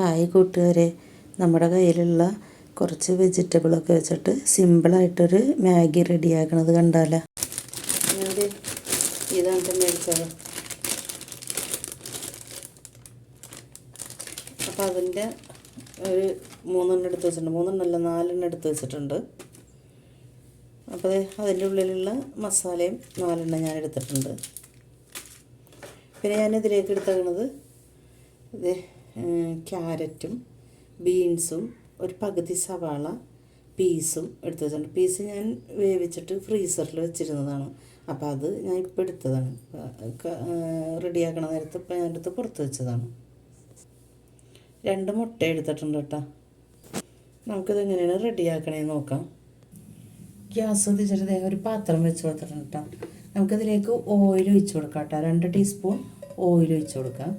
Hi കൂട്ടുകാരെ. നമ്മുടെ കയ്യിലുള്ള കുറച്ച് വെജിറ്റബിളൊക്കെ വെച്ചിട്ട് സിമ്പിളായിട്ടൊരു മാഗി റെഡിയാക്കണത് കണ്ടാല. ഇതാണ് മേടിച്ചത് അപ്പോൾ അതിന്റെ ഒരു മൂന്നെണ്ണം എടുത്ത് വെച്ചിട്ടുണ്ട്. മൂന്നെണ്ണമല്ല നാലെണ്ണം എടുത്ത് വെച്ചിട്ടുണ്ട്. അപ്പോൾ അതിന്റെ ഉള്ളിലുള്ള മസാലയും നാലെണ്ണം ഞാൻ എടുത്തിട്ടുണ്ട്. പിന്നെ ഞാൻ ഇതിലേക്ക് എടുത്തേക്കണത് ക്യാരറ്റും ബീൻസും ഒരു പകുതി സവാള പീസും എടുത്ത് വെച്ചിട്ടുണ്ട് പീസ് ഞാൻ വേവിച്ചിട്ട് ഫ്രീസറിൽ വെച്ചിരുന്നതാണ്. അപ്പോൾ അത് ഞാൻ ഇപ്പോൾ എടുത്തതാണ്. റെഡിയാക്കണ നേരത്ത് ഇപ്പം ഞാൻ എടുത്ത് പുറത്ത് വെച്ചതാണ്. രണ്ട് മുട്ട എടുത്തിട്ടുണ്ട് കേട്ടോ. നമുക്കിത് എങ്ങനെയാണ് റെഡിയാക്കണേ നോക്കാം. ഗ്യാസ് കത്തിച്ചിട്ട് ഒരു പാത്രം വെച്ച് കൊടുത്തിട്ടുണ്ട് കേട്ടോ. നമുക്കിതിലേക്ക് ഓയിൽ ഒഴിച്ച് കൊടുക്കാം കേട്ടോ. രണ്ട് ടീസ്പൂൺ ഓയിൽ ഒഴിച്ച് കൊടുക്കാം.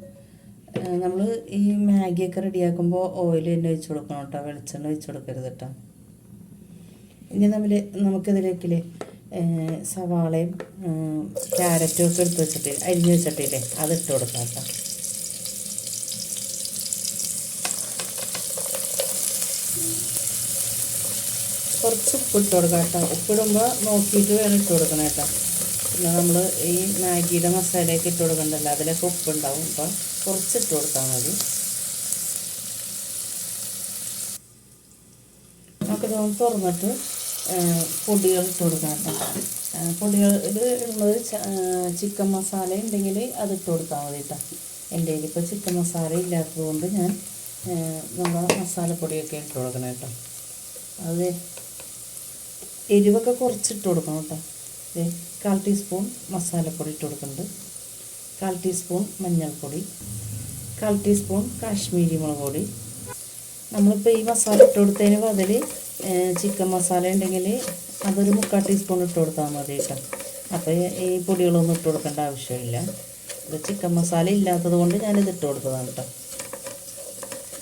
നമ്മൾ ഈ മാഗിയൊക്കെ റെഡിയാക്കുമ്പോൾ ഓയിൽ തന്നെ ഒഴിച്ച് കൊടുക്കണം കേട്ടോ. വെളിച്ചെണ്ണ ഒഴിച്ച് കൊടുക്കരുത് കേട്ടോ. ഇനി നമ്മൾ നമുക്കിതിലേക്കില്ലേ സവാളയും ക്യാരറ്റും ഒക്കെ എടുത്ത് വെച്ചിട്ട് അരിഞ്ഞ് വെച്ചിട്ടില്ലേ അതിട്ട് കൊടുക്കാം കേട്ടോ. കുറച്ച് ഉപ്പിട്ട് കൊടുക്കാം കേട്ടോ. ഉപ്പിടുമ്പോൾ നോക്കിയിട്ട് വേണം ഇട്ട് കൊടുക്കണം കേട്ടോ. പിന്നെ നമ്മൾ ഈ മാഗിയുടെ മസാലയൊക്കെ ഇട്ട് കൊടുക്കണ്ടല്ലോ. അതിലൊക്കെ ഉപ്പുണ്ടാവും. അപ്പം കുറച്ച് ഇട്ട് കൊടുത്താൽ മതി. നമുക്കിത് തുറന്നിട്ട് പൊടികൾ ഇട്ട് കൊടുക്കാം പൊടികൾ ഇത് ഉള്ളത് ചിക്കൻ മസാല ഉണ്ടെങ്കിൽ അത് ഇട്ട് കൊടുത്താൽ മതി കേട്ടോ. എന്റെ ഇപ്പോൾ ചിക്കൻ മസാല ഇല്ലാത്തത് കൊണ്ട് ഞാൻ നമ്മുടെ മസാലപ്പൊടിയൊക്കെ ഇട്ട് കൊടുക്കണം കേട്ടോ. അത് എരിവൊക്കെ കുറച്ചിട്ട് കൊടുക്കണം കേട്ടോ. കാൽ ടീസ്പൂൺ മസാലപ്പൊടി ഇട്ട് കൊടുക്കുന്നുണ്ട്. കാൽ ടീസ്പൂൺ മഞ്ഞൾപ്പൊടി. കാൽ ടീസ്പൂൺ കാശ്മീരി മുളക് പൊടി. നമ്മളിപ്പോൾ ഈ മസാല ഇട്ട് കൊടുത്തതിന് ചിക്കൻ മസാല ഉണ്ടെങ്കിൽ അതൊരു മുക്കാൽ ടീസ്പൂൺ ഇട്ട് കൊടുത്താൽ മതി കേട്ടോ. അപ്പോൾ ഈ പൊടികളൊന്നും ഇട്ട് കൊടുക്കേണ്ട ആവശ്യമില്ല. ഇത് ചിക്കൻ മസാല ഇല്ലാത്തത് കൊണ്ട് ഞാനിത് ഇട്ട് കൊടുത്തതാണ് കേട്ടോ.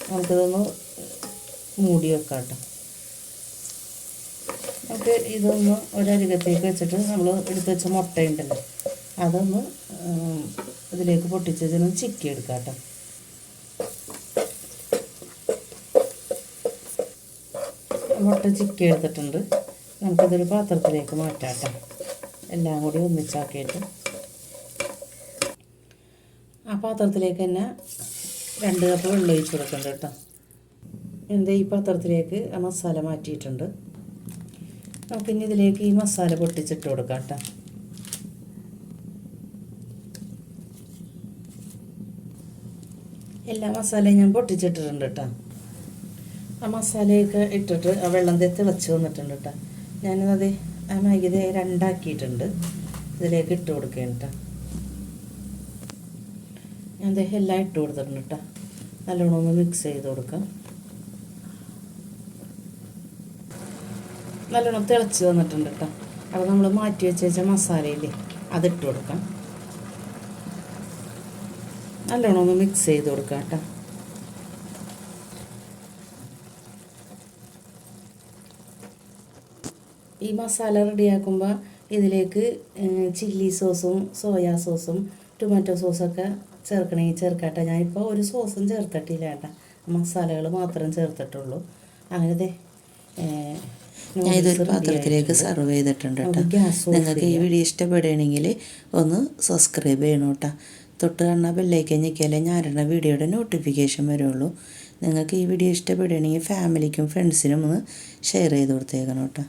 നമുക്കിതൊന്ന് മൂടി വെക്കാം കേട്ടോ. നമുക്ക് ഇതൊന്ന് ഒരരികത്തേക്ക് വെച്ചിട്ട് നമ്മൾ എടുത്ത് വെച്ച മുട്ടയുണ്ടല്ലോ. അതൊന്ന് ഇതിലേക്ക് പൊട്ടിച്ചതിന് ചിക്കി എടുക്കാം കേട്ടോ. മുട്ട ചിക്കി എടുത്തിട്ടുണ്ട് നമുക്കിതൊരു പാത്രത്തിലേക്ക് മാറ്റാം കേട്ടോ. എല്ലാം കൂടി ഒന്നിച്ചാക്കിയിട്ട്. ആ പാത്രത്തിലേക്ക് തന്നെ രണ്ട് കപ്പ് വെള്ളം ഒഴിച്ച് കൊടുക്കണ്ട കേട്ടോ. എന്താ ഈ പാത്രത്തിലേക്ക് ആ മസാല മാറ്റിയിട്ടുണ്ട്. നമുക്കിനി ഇതിലേക്ക് ഈ മസാല പൊട്ടിച്ചിട്ട് കൊടുക്കാം കേട്ടോ. എല്ലാ മസാലയും ഞാൻ പൊട്ടിച്ചിട്ടിട്ടുണ്ട് കേട്ടോ. ആ മസാലയൊക്കെ ഇട്ടിട്ട് ആ വെള്ളം തിളച്ച് വന്നിട്ടുണ്ട് കേട്ടോ. ഞാനത് ആ മൈഗിത രണ്ടാക്കിയിട്ടുണ്ട്. ഇതിലേക്ക് ഇട്ട് കൊടുക്കുകയാണ് കേട്ടോ. ഞാൻ എല്ലാം ഇട്ട് കൊടുത്തിട്ടുണ്ട് കേട്ടോ. നല്ലോണം ഒന്ന് മിക്സ് ചെയ്ത് കൊടുക്കാം. നല്ലോണം തിളച്ച് തന്നിട്ടുണ്ട് കേട്ടോ അപ്പോൾ നമ്മൾ മാറ്റി വെച്ച് വെച്ച മസാലയില്ലേ അതിട്ട് കൊടുക്കാം. നല്ലോണം ഒന്ന് മിക്സ് ചെയ്ത് കൊടുക്കാം കേട്ടോ ഈ മസാല റെഡിയാക്കുമ്പോൾ ഇതിലേക്ക് ചില്ലി സോസും സോയാ സോസും ടൊമാറ്റോ സോസൊക്കെ ചേർക്കണമെങ്കിൽ ചേർക്കട്ടെ ഞാനിപ്പോൾ ഒരു സോസും ചേർത്തിട്ടില്ല കേട്ടോ മസാലകൾ മാത്രം ചേർത്തിട്ടുള്ളൂ. അങ്ങനത്തെ ഞാൻ ഇതൊരു പാത്രത്തിലേക്ക് സെർവ് ചെയ്തിട്ടുണ്ട് കേട്ടോ നിങ്ങൾക്ക് ഈ വീഡിയോ ഇഷ്ടപ്പെടുകയാണെങ്കിൽ ഒന്ന് സബ്സ്ക്രൈബ് ചെയ്യണം കേട്ടോ തൊട്ട് കാണുന്ന ബെല്ലൈക്കൻ ഞെക്കിയാലേ ഞാനിടുന്ന വീഡിയോയുടെ നോട്ടിഫിക്കേഷൻ വരുള്ളൂ. നിങ്ങൾക്ക് ഈ വീഡിയോ ഇഷ്ടപ്പെടുകയാണെങ്കിൽ ഫാമിലിക്കും ഫ്രണ്ട്സിനും ഒന്ന് ഷെയർ ചെയ്ത് കൊടുത്തേക്കണം കേട്ടോ